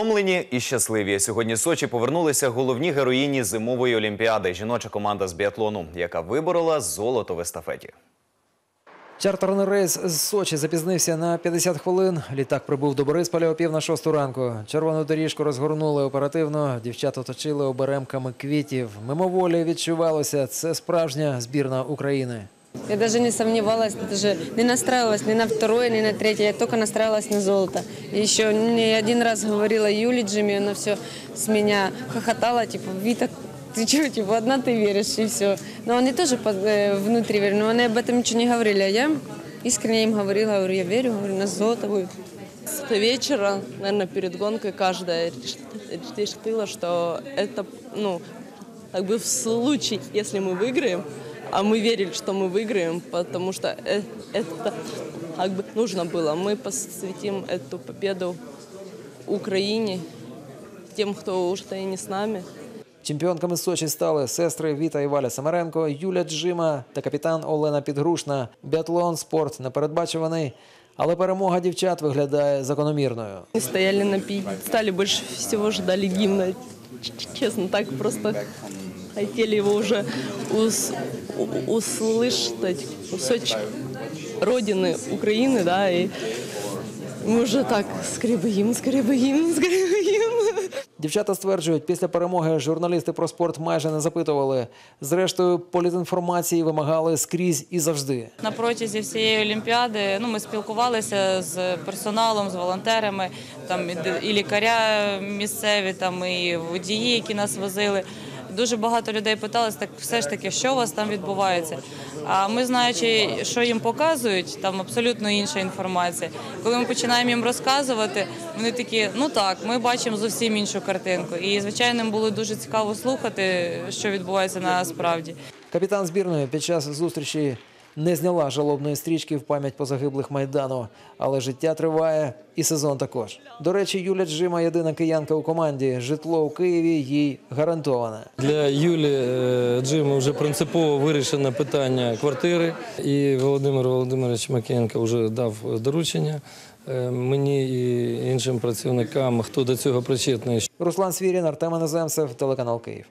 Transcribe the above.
Втомлені і щасливі. Сьогодні Сочі повернулися головні героїні зимової олімпіади. Жіноча команда з біатлону, яка виборола золото в естафеті. Чартерний рейс з Сочі запізнився на 50 хвилин. Літак прибув до Борисполя о пів на шосту ранку. Червону доріжку розгорнули оперативно. Дівчат оточили оберемками квітів. Мимоволі відчувалося, це справжня збірна України. Я даже не сомневалась, даже не настраивалась ни на второе, ни на третье. Я только настраивалась на золото. И еще не один раз говорила Юле Джимми, она все с меня хохотала, типа, Вита, ты чего, типа, одна ты веришь, и все. Но они тоже под- э, внутри верили, но они об этом ничего не говорили. А я искренне им говорила, говорю, я верю, говорю, на золото будет. С вечера, наверное, перед гонкой каждая реш- решила, что это, ну, как бы в случае, если мы выиграем, а мы верили, что мы выиграем, потому что э- это как бы нужно было. Мы посвятим эту победу Украине, тем, кто уже и не с нами. Чемпіонками з Сочі стали сестри Віта і Валя Самаренко, Юля Джима та капітан Олена Підгрушна. Біатлон, спорт непередбачуваний, але перемога дівчат виглядає закономірною. Мы стояли на пьедестале, больше всего ждали гимна. Ч- ч- Честно, так просто хотели его уже ус- у- услышать. Кусочек родины Украины, да, и мы уже так, скорее бы гимн, скорее бы гимн, скорее бы гимн. Дівчата стверджують, після перемоги журналісти про спорт майже не запитували. Зрештою, політінформації вимагали скрізь і завжди. На протязі всієї олімпіади ну, ми спілкувалися з персоналом, з волонтерами, там і д- і лікаря місцеві, там і водії, які нас возили. Дуже багато людей питалось, так все ж таки, що у вас там відбувається. А ми, знаючи, що їм показують, там абсолютно інша інформація. Коли ми починаємо їм розказувати, вони такі, ну так, ми бачимо зовсім іншу картинку. І звичайно, їм було дуже цікаво слухати, що відбувається насправді. Капітан збірної під час зустрічі не зняла жалобної стрічки в пам'ять позагиблих майдану, але життя триває і сезон також. До речі, Юля Джима єдина киянка у команді. Житло у Києві їй гарантоване. Для Юлі е, Джима вже принципово вирішено питання квартири, і Володимир Володимирович Макієнко вже дав доручення е, мені і іншим працівникам, хто до цього причетний, Руслан Свірін, Артем Іноземцев, телеканал Київ.